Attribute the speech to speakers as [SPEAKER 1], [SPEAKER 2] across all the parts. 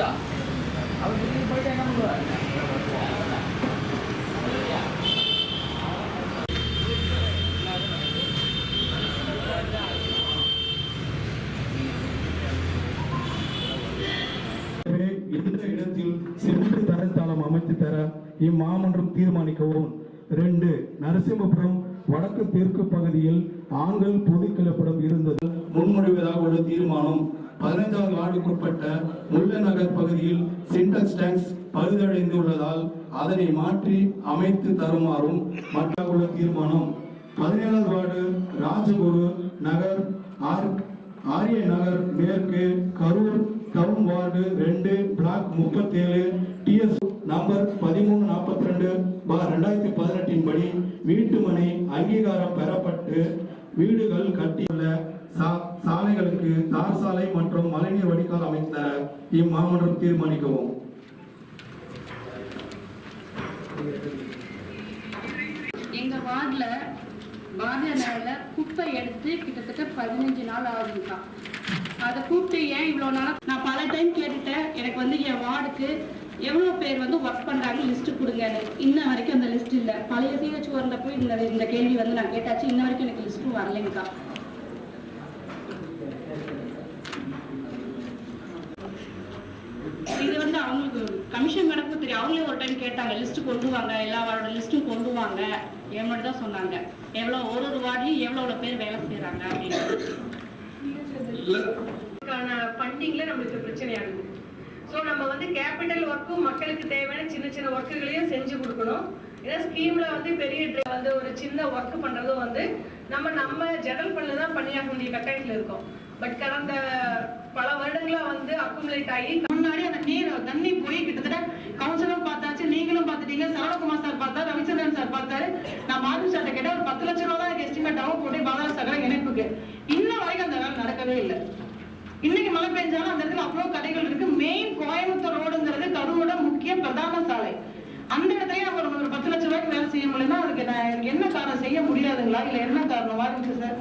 [SPEAKER 1] முடிச்சா அவர் திரும்பி போயிட்டு என்ன பண்ணுவார்?
[SPEAKER 2] இந்த இடத்தில் செங்குத்து தரத்தளம் அமைத்து தர இம்மாமன்றம் தீர்மானிக்கவும். ரெண்டு நரசிம்மபுரம் வடக்கு தெற்கு பகுதியில் ஆண்கள் பொது கலப்படம் இருந்தது. முன்மொழிவதாக உள்ள தீர்மானம் பதினைந்தாவது வார்டுக்குட்பட்ட முல்ல நகர் பகுதியில் சின்டெக்ஸ் டேங்க்ஸ் பழுதடைந்துள்ளதால் அதனை மாற்றி அமைத்து தருமாறும் மற்ற உள்ள தீர்மானம். பதினேழாவது வார்டு ராஜகுரு நகர் ஆர் ஆரிய நகர் மேற்கு கரூர் டவுன் வார்டு ரெண்டு பிளாக் முப்பத்தேழு டிஎஸ் நம்பர் பதிமூணு நாற்பத்தி ரெண்டு பார் ரெண்டாயிரத்தி பதினெட்டின் படி வீட்டுமனை அங்கீகாரம் பெறப்பட்டு வீடுகள் கட்டியுள்ள சாலைகளுக்கு தார் சாலை மற்றும் மழைநீர் வடிகால் அமைத்த இம்மாமன்றம் தீர்மானிக்கவும்.
[SPEAKER 3] எங்க வார்டுல வார்டில் குப்பை எடுத்து கிட்டத்தட்ட பதினஞ்சு நாள் ஆகுதுக்கா. அதை கூப்பிட்டு ஏன் இவ்வளோ நாளா நான் பல டைம் கேட்டுட்டேன். எனக்கு வந்து என் வார்டுக்கு எவ்வளோ பேர் வந்து ஒர்க் பண்ணுறாங்க லிஸ்ட் கொடுங்க இன்ன வரைக்கும் அந்த லிஸ்ட் இல்லை. பழைய சிஹெச் போய் இந்த இந்த கேள்வி வந்து நான் கேட்டாச்சு. இன்ன வரைக்கும் எனக்கு லிஸ்ட்டும் வரலைங்கக்கா இது வந்து கமிஷன் மேடமும் தெரியும்? அவங்களே ஒரு டைம் கேட்டாங்க லிஸ்ட் கொண்டு வாங்க எல்லா வார்டோட லிஸ்ட்டும் கொண்டு வாங்க. என் மட்டும் தான் சொன்னாங்க. எவ்வளோ ஒரு ஒரு வார்ட்லையும் எவ்வளோ பேர் வேலை செய்றாங்க அப்படின்னு.
[SPEAKER 4] ஃபண்டிங்ல நம்மளுக்கு பிரச்சனையாகுது ஸோ நம்ம வந்து கேபிட்டல் ஒர்க்கும் மக்களுக்கு தேவையான சின்ன சின்ன ஒர்க்குகளையும் செஞ்சு கொடுக்கணும். ஏன்னா ஸ்கீம்ல வந்து பெரிய வந்து ஒரு சின்ன ஒர்க் பண்றதும் வந்து நம்ம நம்ம ஜெனரல் ஃபண்ட்ல தான் பண்ணியாக வேண்டிய கட்டாயத்தில் இருக்கோம். பட் கடந்த பல வருடங்களா வந்து அக்குமுலேட் ஆகி
[SPEAKER 3] முன்னாடி அந்த நீர் தண்ணி போய் கிட்டத்தட்ட கவுன்சிலரும் பார்த்தாச்சு நீங்களும் பார்த்துட்டீங்க சரவணகுமார் சார் பார்த்தாரு ரவிச்சந்திரன் சார் பார்த்தாரு நான் மாதவி சார்ட்ட கேட்டேன் ஒரு பத்து லட்ச ரூபா தான் எஸ்டிமேட் ஆகும். போட்டு பாதாள சகல இணைப்புக்கு. இன்ன வரைக்கும் அந்த வேலை நடக்கவே இல்லை. இன்னைக்கு மழை பெஞ்சாலும் அந்த இடத்துல அவ்வளவு கடைகள் இருக்கு. மெயின் கோயம்புத்தூர் ரோடுங்கிறது கருவோட முக்கிய பிரதான சாலை. அந்த இடத்துல நம்ம ஒரு பத்து லட்ச ரூபாய்க்கு வேலை செய்ய முடியலன்னா அதுக்கு நான் எனக்கு என்ன காரணம்? செய்ய முடியாதுங்களா? இல்ல என்ன காரணம்? வாருங்க சார்.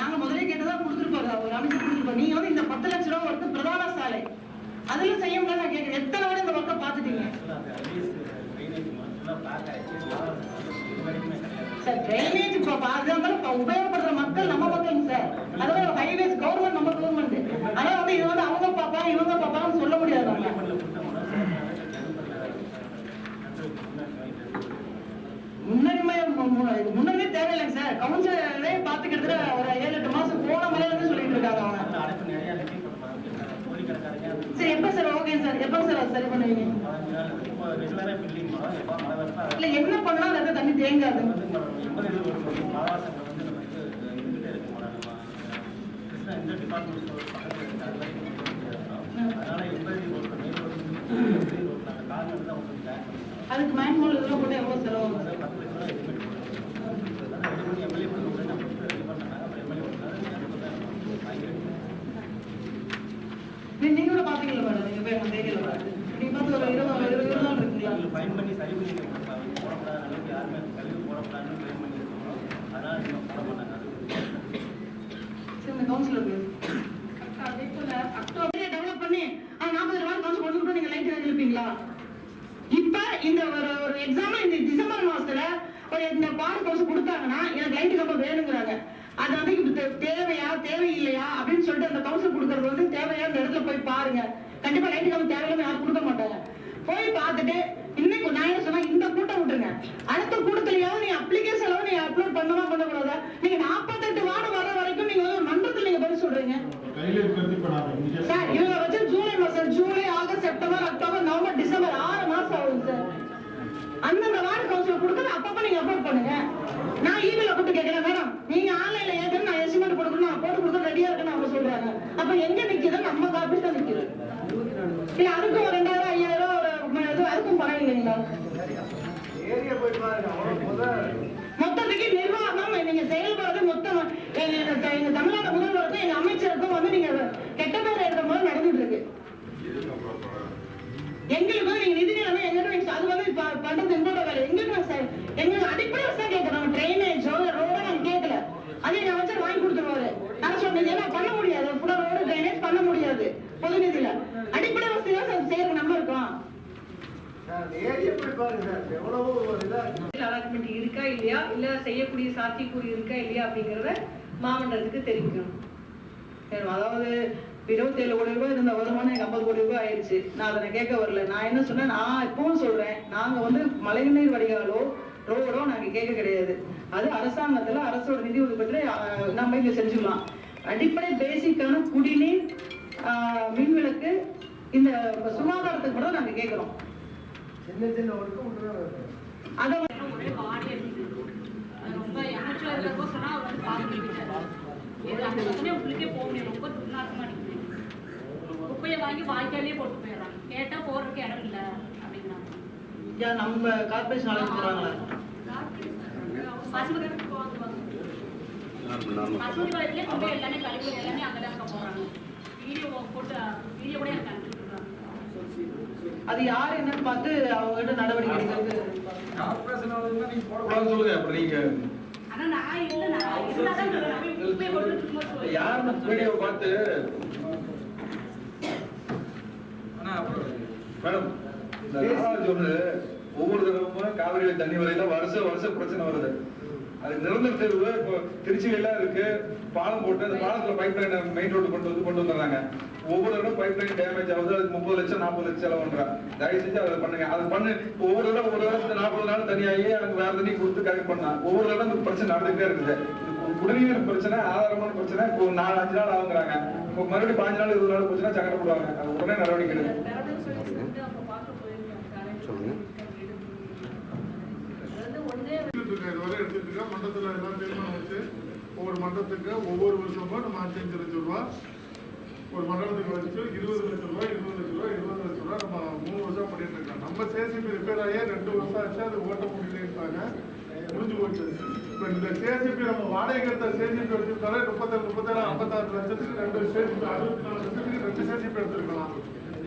[SPEAKER 3] நாங்க முதலே கேட்டதா கொடுத்துருப்பாரு. அவர் அமைச்சு நீங்க வந்து இந்த பத்து லட்ச ரூபா ஒர்க்கு பிரதான சாலை. அதுல செய்ய முடியாது நான் கேட்கிறேன். எத்தனை வாட்டி இந்த ஒர்க்கை பார்த்துட்டீங்க? சார் ட்ரைனேஜ் இப்போ இப்போ உபயோகப்படுற மக்கள் நம்ம மக்கள் சார். அதாவது ஹைவேஸ் கவர்மெண்ட் நம்ம கவர்மெண்ட் ஆனா வந்து இது வந்து அவங்க பாப்பாங்க இவங்க பாப்பாங்கன்னு சொல்ல முடியாது நம்ம. முன்னுரிமை மு- மு- இது முன்னுரிமை தேவையில்லைங்க சார். கவுன்சிலரே பார்த்துக்கிட்டு ஒரு ஏழு எட்டு மாசம் போன முறையில இருந்து சொல்லிட்டு இருக்காங்க அவங்க. சரி எப்ப சார்? Okay sir. எப்ப சார் அது சரி பண்ணுவீங்க? இல்ல என்ன பண்ணா அந்த இடத்துல தண்ணி தேங்காது. அதுக்கு மேன்மோல் இதெல்லாம் போட்டு எவ்வளோ செலவாகும்? சார் நீ- நீங்க கூட பாத்தீங்களா மேடம் நீங்க போய் அந்த அங்க தெரியல நீங்க பார்த்து ஒரு இருபது இருபது இருபது நாள் இருக்குங்களா
[SPEAKER 5] ஃபைன் பண்ணி சரி பண்ணி போடக்கூடாது அளவுக்கு யாருமே கழிவு போடக்கூடாதுன்னு ஃபைன் பண்ணி இருக்கோம் அதனால இன்னும் போட மாட்டாங்க
[SPEAKER 3] சரி இந்த கவுன்சிலர் அதே போல அக்டோபர் டெவலப் பண்ணி ஆ நாற்பது ரூபாய் காசு கொடுத்துட்டு நீங்க லைட் எழுப்பீங்களா இப்ப இந்த ஒரு எக்ஸாம்பிள் இந்த டிசம்பர் மாசத்துல ஒரு இந்த பால் கோர்ஸ் கொடுத்தாங்கன்னா எனக்கு லைட் கம்பம் வேணுங்கிறாங்க. அது வந்து இப்ப தேவையா தேவையில்லையா அப்படின்னு சொல்லிட்டு அந்த கவுன்சில் கொடுக்கறது வந்து தேவையா இந்த இடத்துல போய் பாருங்க. கண்டிப்பா லைட் கம்பம் தேவையில்லாம யாரும் கொடுக்க மாட்டாங்க. போய் பார்த்துட்டு இன்னைக்கு நான் என்ன சொன்னா இந்த கூட்டம் விட்டுருங்க. அடுத்த கூட்டத்திலேயாவது நீ அப்ளிகேஷன் நீ அப்லோட் பண்ணவா பண்ணக்கூடாதா? நீங்க நாற்பத்தெட்டு வார்டு வர வரைக்கும் நீங்க வந்து மன்றத்தில் நீங்க பதில் சொல்றீங்க. சார் இவங்க வச்சு ஜூலை மாசம் July August September October November December அப்பப்ப நீங்க அப்லோட் பண்ணுங்க. நான் இமெயில கூப்பிட்டு கேட்கிறேன் மேடம் நீங்க ஆன்லைன்ல ஏற்கனவே நான் எஸ்டிமேட் கொடுக்கணும் நான் போட்டு கொடுக்க ரெடியா இருக்குன்னு அவங்க சொல்றாங்க. அப்ப எங்க நிக்குது நம்ம காப்பி தான் நிக்குது. இல்ல அதுக்கும் ஒரு ரெண்டாயிரம் ஐயாயிரம் ஒரு இது அதுக்கும் பணம் இல்லைங்களா? மொத்தத்துக்கு நிர்வாகம் நீங்க செயல்படுறது மொத்தம் எங்க தமிழ்நாடு முதல்வருக்கும் எங்க அமைச்சருக்கும் வந்து நீங்க கெட்ட பேர் எடுத்த மாதிரி நடந்துட்டு இருக்கு எங்களுக்கு வந்து நீங்க நிதி நிலைமை எங்கிட்ட நீங்க அது வந்து ப- பண்றது எங்களோட வேலை எங்களுக்கு நான் சார் எங்களுக்கு அடிப்படை வசதி கேட்கறோம் ட்ரைனேஜோ ரோடோ நாங்க கேட்கல அதே எங்க அமைச்சர் வாங்கி கொடுத்துருவாரு நான் சொன்னது ஏன்னா பண்ண முடியாது ஃபுல்லா ரோடு ட்ரைனேஜ்
[SPEAKER 1] ஏரியா போய் பாருங்க சார் எவ்வளவோ ஒரு இதா இருக்கு.
[SPEAKER 4] அலாட்மெண்ட் இருக்கா இல்லையா இல்ல செய்யக்கூடிய சாத்தியக்கூறு இருக்கா இல்லையா அப்படிங்கறத மாமன்றத்துக்கு தெரிவிக்கணும்.
[SPEAKER 3] சரி, அதாவது இருபத்தி ஏழு கோடி ரூபாய் இருந்த வருமானம் எனக்கு ஐம்பது கோடி ரூபாய் ஆயிடுச்சு நான் அதை கேட்க வரல. நான் என்ன சொன்னேன்? நான் இப்பவும் சொல்றேன். நாங்க வந்து மழைநீர் வடிகாலோ ரோடோ நாங்க கேட்க கிடையாது. அது அரசாங்கத்துல அரசோட நிதி ஒதுக்கீட்டுல நம்ம இங்க செஞ்சுக்கலாம். அடிப்படை பேசிக்கான குடிநீர் மின்விளக்கு இந்த சுகாதாரத்துக்கு கூட நாங்க கேட்கிறோம்.
[SPEAKER 1] சின்ன சின்ன.
[SPEAKER 3] அது
[SPEAKER 6] ரொம்ப எமோஷனலா இருக்கிறப்போ சொன்னா அவர் வந்து பார்க்க முடியாது. இது அந்த பக்கமே உள்ளுக்கே போக முடியாது. ரொம்ப துர்நாற்றமா அடிக்குது. குப்பையை வாங்கி வாய்க்காலே போட்டு போயிடுறாங்க. கேட்டா போறதுக்கு இடம் இல்ல.
[SPEAKER 3] ஏன் நம்ம கார்பரேஷன்
[SPEAKER 6] குப்பை எல்லாமே கழிவு எல்லாமே அங்கதான் இருக்க போறாங்க. வீடியோ போட்டு வீடியோ கூட எனக்கு.
[SPEAKER 3] அது யாரு என்னன்னு பார்த்து அவங்க கிட்ட நடவடிக்கை எடுக்கிறது
[SPEAKER 7] சொல்லுங்க அப்புறம் நீங்க யாருன்னு வீடியோ பார்த்து? மேடம் இந்த ஒவ்வொரு தடவை காவிரியில தண்ணி வரையில வருஷ வருஷம் பிரச்சனை வருது. அது நிரந்தர தேர்வு இப்போ திருச்சியில இருக்கு. பாலம் போட்டு அந்த பாலத்துல பைப் லைன் மெயின் ரோடு கொண்டு வந்து கொண்டு வந்துடுறாங்க. ஒவ்வொரு இடம் பைப் லைன் டேமேஜ் ஆகுது. அதுக்கு முப்பது லட்சம் நாற்பது லட்சம் செலவு பண்றாங்க. தயவு செஞ்சு அதை பண்ணுங்க. அது பண்ணு. ஒவ்வொரு இடம் ஒரு இடம் நாற்பது நாள் தனியாகி அவங்க வேற தண்ணி கொடுத்து கரெக்ட் பண்ணா. ஒவ்வொரு தடவை இந்த பிரச்சனை நடந்துகிட்டே இருக்குது. குடிநீர் பிரச்சனை ஆதாரமான பிரச்சனை. இப்போ நாலு அஞ்சு நாள் ஆகுங்கிறாங்க. இப்போ மறுபடியும் பாஞ்சு நாள் இருபது நாள் போச்சுன்னா சங்கடப்படுவாங்க. அது உடனே நடவடிக்கை எடுக்கும்
[SPEAKER 4] தரதுன்னு சொல்லி சொல்லிட்டு அப்ப பார்க்க போயிருக்கேன் காலையில. அதாவது ஒண்ணே
[SPEAKER 8] எடுத்துட்டு இருக்கோம். இதுவரை எடுத்துட்டு இருக்கோம். எல்லாம் தீர்மானம் வச்சு ஒவ்வொரு மண்டலத்துக்கு ஒவ்வொரு வருஷமும் நம்ம அஞ்சு லட்சம் ரூபா ஒரு மண்டலத்துக்கு வச்சு இருபது லட்சம் ரூபா இருபது லட்ச ரூபா இருபது லட்ச ரூபா நம்ம மூணு வருஷம் பண்ணிட்டு இருக்கோம் நம்ம சேசிபி ரிப்பேர் ஆகியே ரெண்டு வருஷம் ஆச்சு அது ஓட்ட முடியல இருப்பாங்க முடிஞ்சு போச்சு இப்போ இந்த சேசிபி நம்ம வாடகை எடுத்த சேசிபி எடுத்துட்டாலே முப்பத்தேழு முப்பத்தேழு ஐம்பத்தாறு லட்சத்துக்கு ரெண்டு சேசிபி அறுபத்தி நாலு லட்சத்துக்கு ரெண்டு சேசிபி எடுத்துருக்கலாம்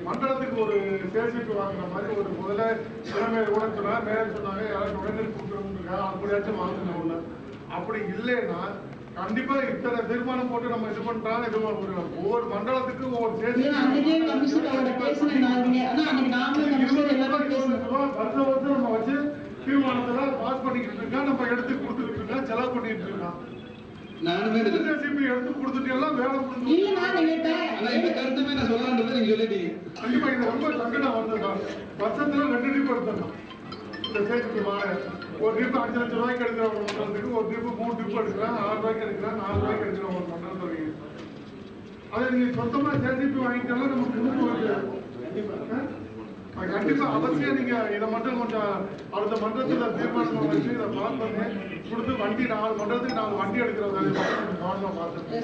[SPEAKER 8] மண்டலத்துக்கு ஒரு சேசிபி வாங்குற மாதிரி ஒரு முதல்ல இளமை கூட சொன்னாங்க. மேயர் சொன்னாங்க யாரும் உடனே கொடுக்குறவங்க அப்படியாச்சும் வாங்கணும் ஒண்ணு அப்படி இல்லைன்னா கண்டிப்பா இத்தனை தீர்மானம் போட்டு நம்ம இது பண்றோம் இது ஒரு ஒவ்வொரு மண்டலத்துக்கு ஒவ்வொரு. வருஷம் வருஷம் நம்ம வச்சு தீர்மானத்துல பாஸ் பண்ணிக்கிட்டு இருக்கோம். நம்ம எடுத்து கொடுத்துட்டு இருக்கோம். செலவு பண்ணிட்டு இருக்கோம்.
[SPEAKER 7] நானுமே
[SPEAKER 8] எடுத்து கொடுத்துட்டீங்கன்னா வேலை முடிஞ்சு
[SPEAKER 3] இல்லைன்னா நீங்க ட-
[SPEAKER 7] ஆனா இந்த கருத்துமே நான் நீங்க சொல்லிட்டீங்க.
[SPEAKER 8] கண்டிப்பா இது ரொம்ப சங்கடம் வந்ததுதான் வருஷத்துல ரெண்டு ட்ரிப் எடுத்தோம் இந்த வாழை ஒரு ட்ரிப் அஞ்சு லட்சம் ரூபாய்க்கு எடுக்கிற ஒரு ட்ரிப் மூணு ட்ரிப் எடுக்கிறேன் ஆறு ரூபாய்க்கு எடுக்கிறேன் நாலு ரூபாய்க்கு எடுக்கிற ஒரு மண்டலத்துக்கு அதை நீங்க சொந்தமா சேசிபி வாங்கிட்டாலும் நமக்கு அது கண்டிப்பா. அவசியம் நீங்க இதை மட்டும் கொஞ்சம் அடுத்த மன்றத்துல தீர்மானம் வச்சு இதை பிளான் பண்ணி கொடுத்து வண்டி நாலு மன்றத்துக்கு நாலு வண்டி எடுக்கிற கவனமா
[SPEAKER 3] பார்த்து